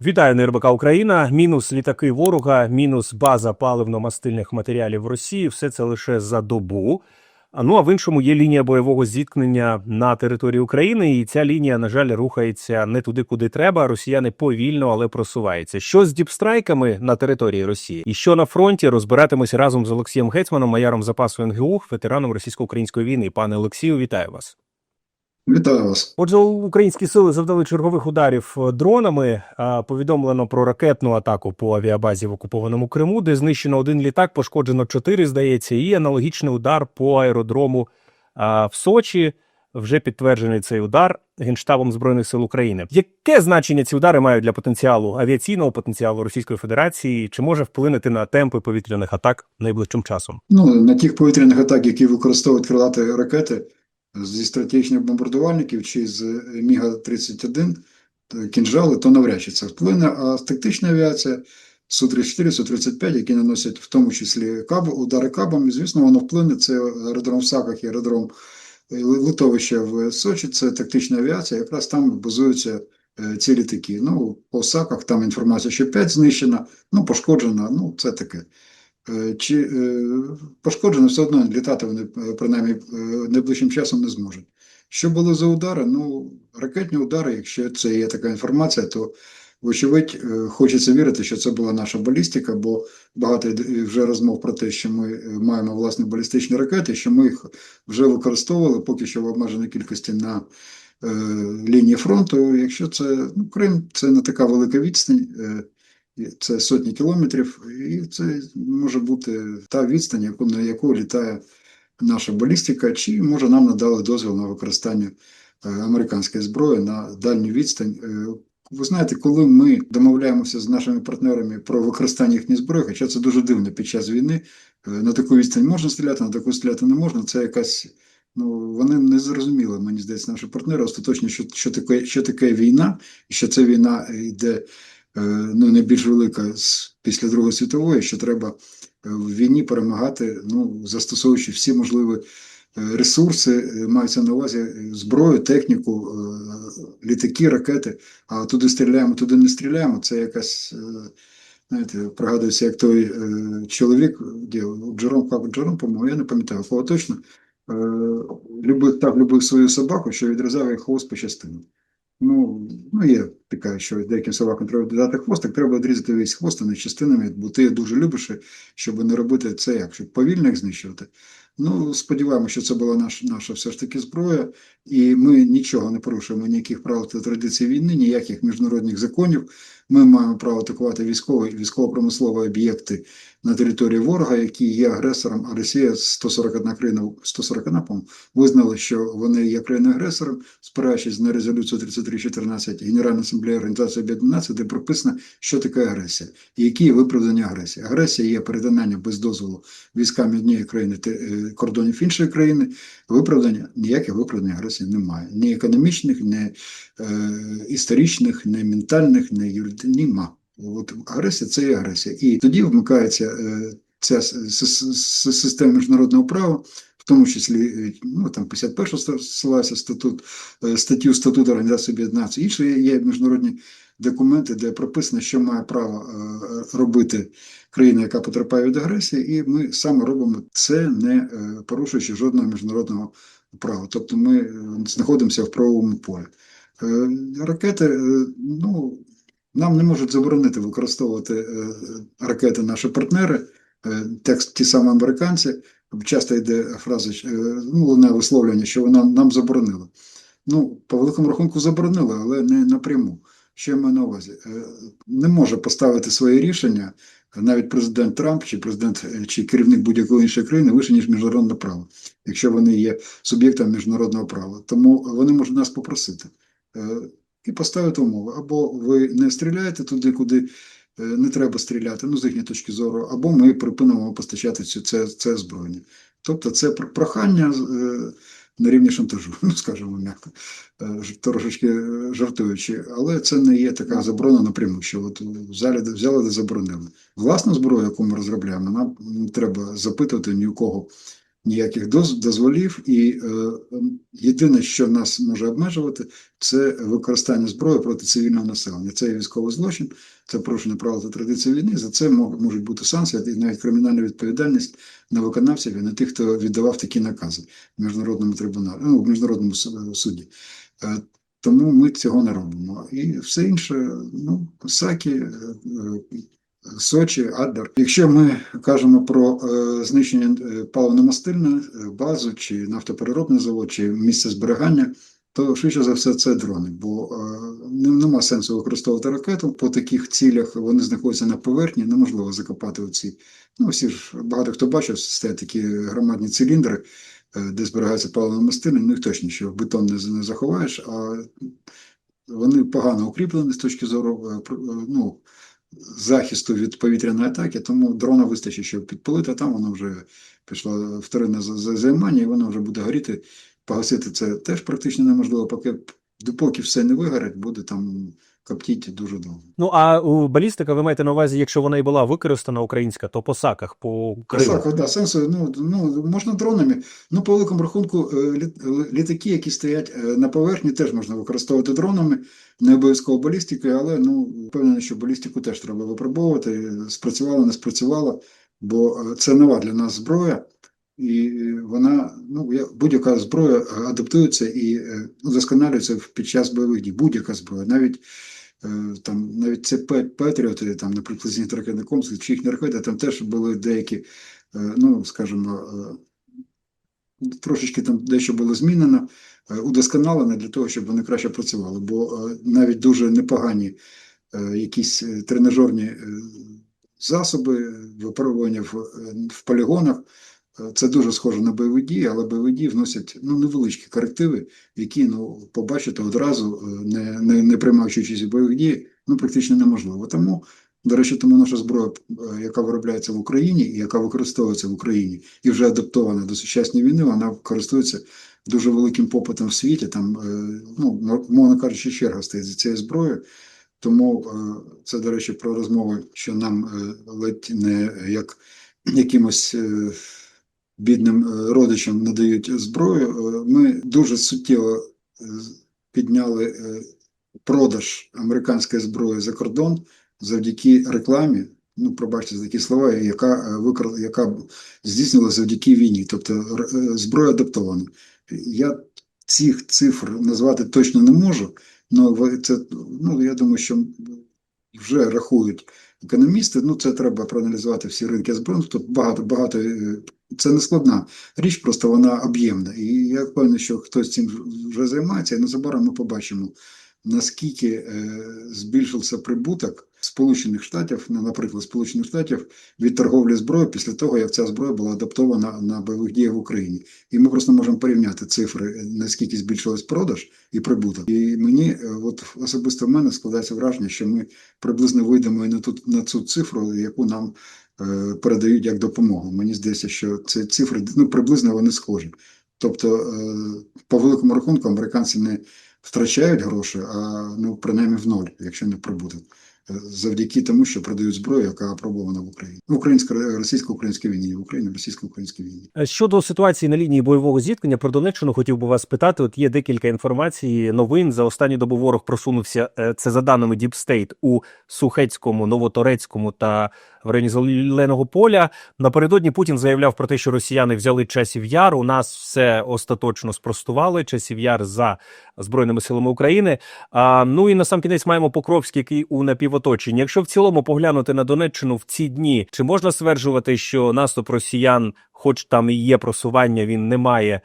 Вітаю на РБК Україна. Мінус літаки ворога, мінус база паливно-мастильних матеріалів в Росії. Все це лише за добу. Ну а в іншому є лінія бойового зіткнення на території України, і ця лінія, на жаль, рухається не туди, куди треба. Росіяни повільно, але просуваються. Що з діпстрайками на території Росії, і що на фронті розбиратимося разом з Олексієм Гетьманом, майором запасу НГУ, ветераном російсько-української війни. Пане Олексію, вітаю вас. Вітаю вас. Отже, українські сили завдали чергових ударів е, дронами. Повідомлено про ракетну атаку по авіабазі в окупованому Криму, де знищено один літак, пошкоджено чотири, здається, і аналогічний удар по аеродрому в Сочі. Вже підтверджений цей удар генштабом збройних сил України. Яке значення ці удари мають для потенціалу авіаційного потенціалу Російської Федерації? Чи може вплинути на темпи повітряних атак найближчим часом? Ну на тих повітряних атак, які використовують крилаті ракети зі стратегічних бомбардувальників чи з Міга 31 кінжали, то навряд чи це вплине. А тактична авіація су 34 су 35 які наносять в тому числі каб, удари кабами, звісно, воно вплине. Це аеродром в Саках і аеродром литовища в Сочі. Це тактична авіація. Якраз там базуються е, ці літаки. Ну, по Саках там інформація, що 5 знищена, ну пошкоджена. Ну, це таке. Е, Чи е, пошкоджено, все одно літати вони е, принаймні найближчим часом не зможуть. Що було за удари? Ну, ракетні удари, якщо це є така інформація, то вочевидь хочеться вірити, що це була наша балістика, бо багато вже розмов про те, що ми маємо власні балістичні ракети, що ми їх вже використовували поки що в обмеженій кількості на е, лінії фронту. Якщо це ну, Крим, це не така велика відстань. Е, Це сотні кілометрів, і це може бути та відстань, на яку літає наша балістика, чи може нам надали дозвіл на використання е, американської зброї на дальню відстань. Е, Ви знаєте, коли ми домовляємося з нашими партнерами про використання їхньої зброї, хоча це дуже дивно під час війни, е, на таку відстань можна стріляти, на таку стріляти не можна. Це якась ну вони не зрозуміли, мені здається, наші партнери остаточно, що, що таке, що таке війна, і що це війна йде ну, найбільш велика після Другої світової, що треба е, в війні перемагати, ну застосовуючи всі можливі е, ресурси, е, мається на увазі е, зброю, техніку, е, літаки, ракети. А туди стріляємо, туди не стріляємо. Це якась. е, Знаєте, пригадується, як той е, чоловік, де Джером, як Джером, по-моєму, я не пам'ятаю, кого точно, е, любив, так любив свою собаку, що відрізав їй хвост по частину. Ну, ну, є така, що деяким собакам треба додати хвост, так треба відрізати весь хвост, не частинами, бо ти дуже любиш, щоб не робити це як, щоб повільно їх знищувати. Ну, сподіваємося, що це була наша, наша все ж таки зброя, і ми нічого не порушуємо, ніяких правил та традицій війни, ніяких міжнародних законів. Ми маємо право атакувати військові, військово-промислові об'єкти на території ворога, які є агресором, а Росія 141 країна, 141, по-моєму, визнала, що вони є країною-агресором, спираючись на резолюцію 3314 Генеральної асамблеї Організації Об'єднаних Націй, де прописано, що таке агресія і які є виправдання агресії. Агресія є перетинання без дозволу військами однієї країни е, кордонів іншої країни. Виправдання ніяких виправдань агресії немає. Ні економічних, ні е, історичних, ні ментальних, ні юридичних. Нема. От агресія це є агресія. І тоді вмикається е, ця система міжнародного права, в тому числі е, ну, там 51 ста- ссилається статут, е, статтю статуту Організації Об'єднаних. Інші є міжнародні документи, де прописано, що має право робити країна, яка потерпає від агресії, і ми саме робимо це, не порушуючи жодного міжнародного права. Тобто ми знаходимося в правовому полі. Ракети, ну, нам не можуть заборонити використовувати е, ракети наші партнери, е, текст ті самі американці. Часто йде фраза, е, ну, лунає висловлювання, що вона нам заборонила. Ну, по великому рахунку заборонила, але не напряму. Що я маю на увазі? Не може поставити своє рішення навіть президент Трамп чи президент чи керівник будь-якої іншої країни вище, ніж міжнародне право, якщо вони є суб'єктом міжнародного права. Тому вони можуть нас попросити і поставити умови. Або ви не стріляєте туди, куди е, не треба стріляти, ну з їхньої точки зору, або ми припинимо постачати цю це, це озброєння. Тобто це прохання е, на рівні шантажу, ну скажімо м'яко, е, трошечки жартуючи, але це не є така заборона напряму, що от взяли, взяли та заборонили. Власну зброю, яку ми розробляємо, нам не треба запитувати ні у кого ніяких доз, дозволів, і е, єдине, що нас може обмежувати, це використання зброї проти цивільного населення. Це військовий злочин, це порушення правил та традицій війни. За це мо- можуть бути санкції і навіть кримінальна відповідальність на виконавців і на тих, хто віддавав такі накази в міжнародному трибуналі, ну, в міжнародному суді. Е, Тому ми цього не робимо. І все інше, ну, Сакі, е, е, Сочі, Аддар. Якщо ми кажемо про е, знищення е, паливно-мастильної е, базу чи нафтопереробний завод, чи місце зберігання, то швидше за все це дрони, бо нема сенсу використовувати ракету по таких цілях. Вони знаходяться на поверхні, неможливо закопати оці. Ну, всі ж багато хто бачив, стоять такі громадні циліндри, де зберігається паливно-мастильне, ну їх точно що бетон не, заховаєш, а вони погано укріплені з точки зору ну, захисту від повітряної атаки, тому дрона вистачить, щоб підпалити, а там воно вже пішло вторинне за- за- займання, і воно вже буде горіти. Погасити це теж практично неможливо, поки допоки все не вигорить, буде там коптіти дуже довго. Ну а у балістика ви маєте на увазі, якщо вона і була використана українська, то по саках, по Криму. Так, да, сенсу, ну, ну, можна дронами. Ну, по великому рахунку, е, літаки, які стоять е, на поверхні, теж можна використовувати дронами, не обов'язково балістикою, але ну, впевнений, що балістику теж треба випробовувати. Спрацювала, не спрацювала, бо е, це нова для нас зброя, і вона, ну, я- будь-яка зброя адаптується і удосконалюється в- під час бойових дій. Будь-яка зброя, навіть там навіть це Петріоти, там, наприклад, зенітно ракетний комплекс, чи їхні ракети, там теж були деякі, е, ну, скажімо, е, трошечки там дещо було змінено, е, удосконалено для того, щоб вони краще працювали. Бо е, навіть дуже непогані е, якісь е, тренажерні е, засоби, випробування в, е, в полігонах. Це дуже схоже на бойові дії, але бойові дії вносять ну, невеличкі корективи, які ну, побачити одразу, е, не, не, не приймаючи участь у бойових дій, ну, практично неможливо. Тому, до речі, тому наша зброя, е, яка виробляється в Україні і яка використовується в Україні і вже адаптована до сучасної війни, вона користується дуже великим попитом в світі. Там, е, ну, мовно кажучи, черга стоїть за цією зброєю. Тому це, до речі, про розмови, що нам ледь не як якимось бідним е, родичам надають зброю. Е, Ми дуже суттєво е, підняли е, продаж американської зброї за кордон завдяки рекламі. Ну, пробачте за такі слова, яка е, викр... яка здійснилася завдяки війні, тобто е, зброя адаптована. Я цих цифр назвати точно не можу, але це ну я думаю, що вже рахують економісти. Ну це треба проаналізувати всі ринки зброю. Тут багато багато е, це не складна річ, просто вона об'ємна. І я впевнений, що хтось цим вже займається, і незабаром ми побачимо. Наскільки е, збільшився прибуток Сполучених Штатів, ну, наприклад, Сполучених Штатів від торговлі зброєю після того, як ця зброя була адаптована на бойових діях в Україні, і ми просто можемо порівняти цифри, наскільки збільшилась продаж і прибуток. І мені, е, от особисто в мене складається враження, що ми приблизно вийдемо і на ту на цю цифру, яку нам е, передають як допомогу. Мені здається, що ці цифри ну приблизно вони схожі. Тобто, е, по великому рахунку, американці не втрачають гроші, а ну принаймні в ноль, якщо не прибуток. Завдяки тому, що продають зброю, яка апробована в Україні. Українсько російсько-українській війні, в Україні російсько-українській війні. Е, Щодо ситуації на лінії бойового зіткнення про Донеччину, хотів би вас спитати. От є декілька інформацій, новин за останню добу ворог просунувся. е, Це за даними State, у Сухецькому, Новоторецькому та в районі Зеленого поля. Напередодні Путін заявляв про те, що росіяни взяли часів яр. У нас все остаточно спростували. Часів яр за збройними силами України. А, ну і на сам кінець маємо Покровський, який у напівоточенні. Якщо в цілому поглянути на Донеччину в ці дні, чи можна стверджувати, що наступ росіян, хоч там і є просування, він не має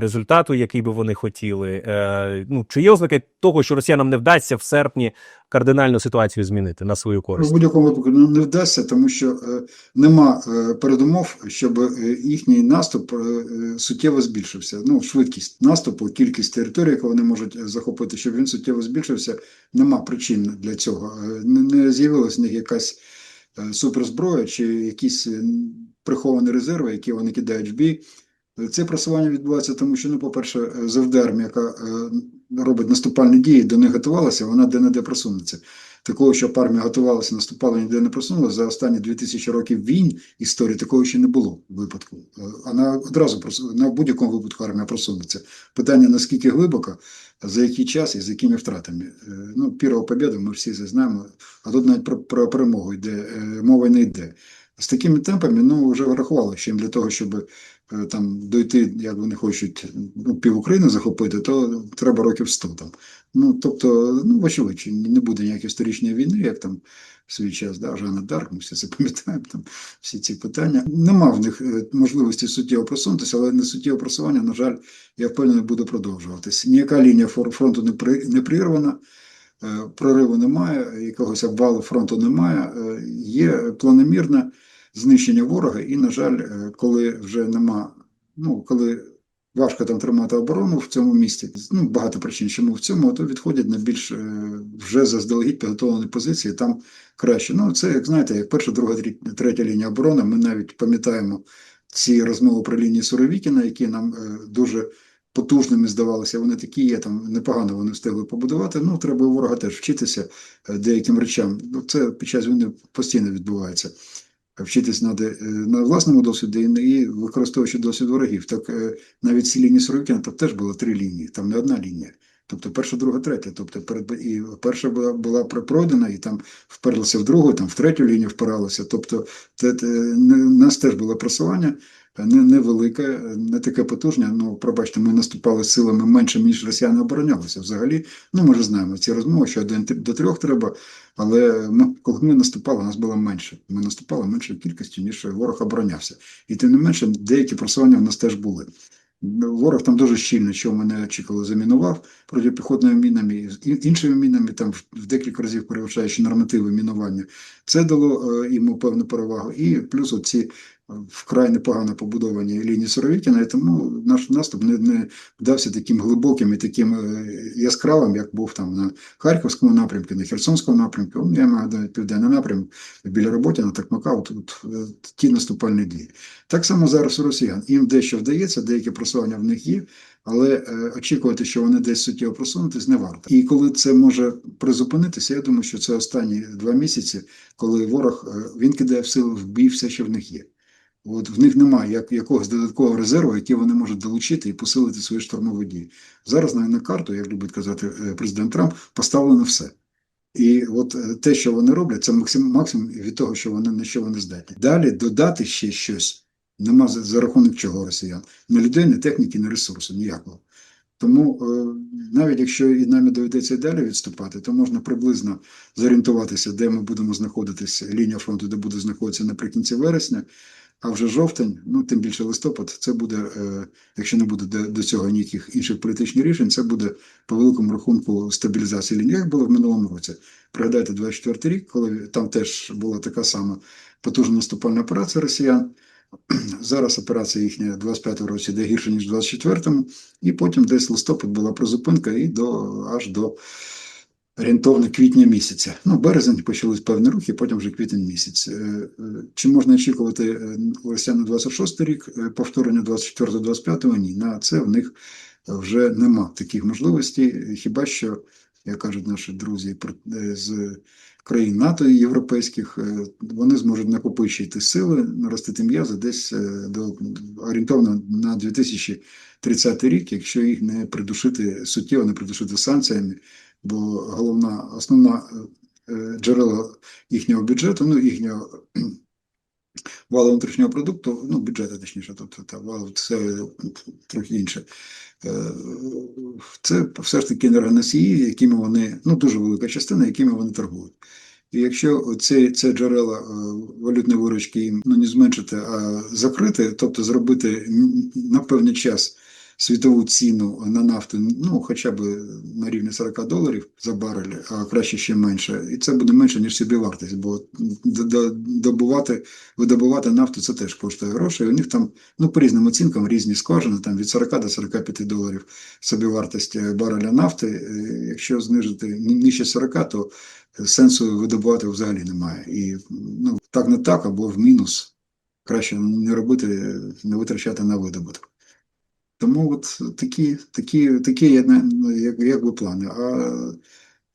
результату, який би вони хотіли? Е, ну чи є ознаки того, що росіянам не вдасться в серпні кардинальну ситуацію змінити на свою В користь? будь-якому випадку ну, не вдасться, тому що е, нема е, передумов, щоб е, їхній наступ е, е, суттєво збільшився. Ну, швидкість наступу, кількість територій, яку вони можуть е, захопити, щоб він суттєво збільшився, нема причин для цього. Е, Не, з'явилась в них якась е, суперзброя чи якісь е, приховані резерви, які вони кидають в бій. Е, Це просування відбувається, тому що, ну, по-перше, е, армія, яка е, робить наступальні дії, до них готувалася, вона де-не-де просунеться. такого, щоб армія готувалася, наступала, ніде не просунулася, за останні 2000 років війн історії такого ще не було випадку. Е, Вона одразу просу- на будь-якому випадку армія просунеться. Питання наскільки глибоко, за який час і з якими втратами. Е, Ну, перша побіда, ми всі це знаємо, а тут навіть про, про перемогу йде, е, мова не йде. З такими темпами, ну, вже врахували, що їм для того, щоб е, там дойти, як вони хочуть, ну, пів України захопити, то треба років 100 там. Ну, тобто, ну, вочевидь, не буде ніякої історичної війни, як там в свій час, да, Жанна Дарк, ми всі це пам'ятаємо, там всі ці питання. Нема в них е, можливості суттєво просунутися, але не суттєве просування, на жаль, я впевнений, буде продовжуватися. Ніяка лінія фронту не, при, не прирвана, е, прориву немає, якогось обвалу фронту немає, е, є планомірне знищення ворога, і, на жаль, е, коли вже нема, ну, коли важко там тримати оборону в цьому місті, ну, багато причин, чому в цьому, то відходять на більш е, вже заздалегідь підготовлені позиції, там краще. Ну, це, як знаєте, як перша, друга, третя лінія оборони, ми навіть пам'ятаємо ці розмови про лінії Суровікіна, які нам е, дуже потужними здавалися. Вони такі є, там непогано вони встигли побудувати. Ну, треба ворога теж вчитися деяким речам. Ну, це під час війни постійно відбувається. Вчитись на е, на власному досвіді і- використовуючи досвід ворогів. Так е, навіть ці лінії Суровікіна, там теж було три лінії, там не одна лінія. Тобто перша, друга, третя. Тобто перед і перша була, була про- пройдена, і там вперлася в другу, там в третю лінію впиралася. Тобто те, те, у нас теж було просування не, невелике, е, не таке потужне. Ну, пробачте, ми наступали силами менше, ніж росіяни оборонялися. Взагалі, ну ми вже знаємо ці розмови, що один до трьох треба. Але ми, коли ми наступали, нас було менше. Ми наступали меншою кількістю, ніж ворог оборонявся. І тим не менше, деякі просування в нас теж були. Ворог там дуже щільно, що мене очікувало, замінував протипіхотними мінами і іншими мінами, там в- декілька разів перевищаючи нормативи мінування. Це дало е, йому певну перевагу. І плюс оці е, вкрай непогано побудовані лінії Суровікіна, і тому наш наступ не, не вдався таким глибоким і таким е, яскравим, як був там на Харківському напрямку, на Херсонському напрямку. Ну, Я маю південний напрямок біля роботи на Такмака, от, от, е, ті наступальні дії. Так само зараз у росіян. Їм дещо вдається, деякі просування в них є, але е, очікувати, що вони десь суттєво просунутись, не варто. І коли це може призупинитися, я думаю, що це останні два місяці, коли ворог він кидає в силу в бій все, що в них є. От в них немає як, якогось додаткового резерву, який вони можуть долучити і посилити свої штурмові дії. Зараз на, карту, як любить казати е, президент Трамп, поставлено все. І от е, те, що вони роблять, це максим, максимум від того, що вони на що вони здатні. Далі додати ще щось нема за, за рахунок чого росіян. Ні людей, ні техніки, ні ресурсу, ніякого. Тому е, навіть якщо і нам доведеться і далі відступати, то можна приблизно зорієнтуватися, де ми будемо знаходитися, лінія фронту, де буде знаходитися наприкінці вересня. А вже жовтень, ну тим більше листопад, це буде, е, якщо не буде до, цього ніяких інших політичних рішень, це буде по великому рахунку стабілізація лінії, як було в минулому році. Пригадайте 24 рік, коли там теж була така сама потужна наступальна операція росіян. Зараз операція їхня 25 році йде гірше, ніж в 24-му, і потім десь листопад була призупинка і до аж до орієнтовно квітня місяця. Ну, березень почались певні рухи, потім вже квітень місяць. Е, е, Чи можна очікувати росіян на 26 рік е, повторення 24-25? Ні, на це в них вже нема таких можливостей. Хіба що, як кажуть наші друзі з країн НАТО і європейських, вони зможуть накопичити сили, наростити м'язи десь до орієнтовно на 2030 рік, якщо їх не придушити суттєво, не придушити санкціями бо головна, основна е, джерела їхнього бюджету, ну їхнього валового внутрішнього продукту, ну бюджету точніше, тобто та вал це трохи інше. Е, Це все ж таки енергоносії, якими вони, ну дуже велика частина, якими вони торгують. І якщо ці, це джерела е, валютної виручки їм ну, не зменшити, а закрити, тобто зробити на певний час світову ціну на нафту, ну хоча б на рівні 40 доларів за барель, а краще ще менше. І це буде менше, ніж собівартість, бо д- д- добувати, видобувати нафту це теж коштує грошей. У них там ну, по різним оцінкам різні скважини, там від 40 до 45 доларів собівартість е, бареля нафти. Е, Якщо знижити нижче 40, то сенсу видобувати взагалі немає. І ну, так не так, або в мінус. Краще не робити, не витрачати на видобуток. Тому от такі, такі, такі як, якби плани. А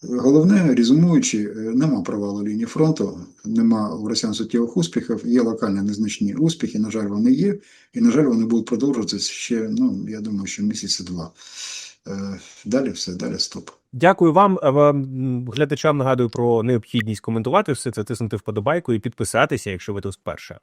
Головне, резюмуючи, е, нема провалу лінії фронту, нема у росіян суттєвих успіхів, є локальні незначні успіхи, на жаль, вони є, і, на жаль, вони будуть продовжуватися ще, ну, я думаю, що місяці два. Е, Далі все, далі стоп. Дякую вам. Глядачам нагадую про необхідність коментувати все це, тиснути вподобайку і підписатися, якщо ви тут вперше.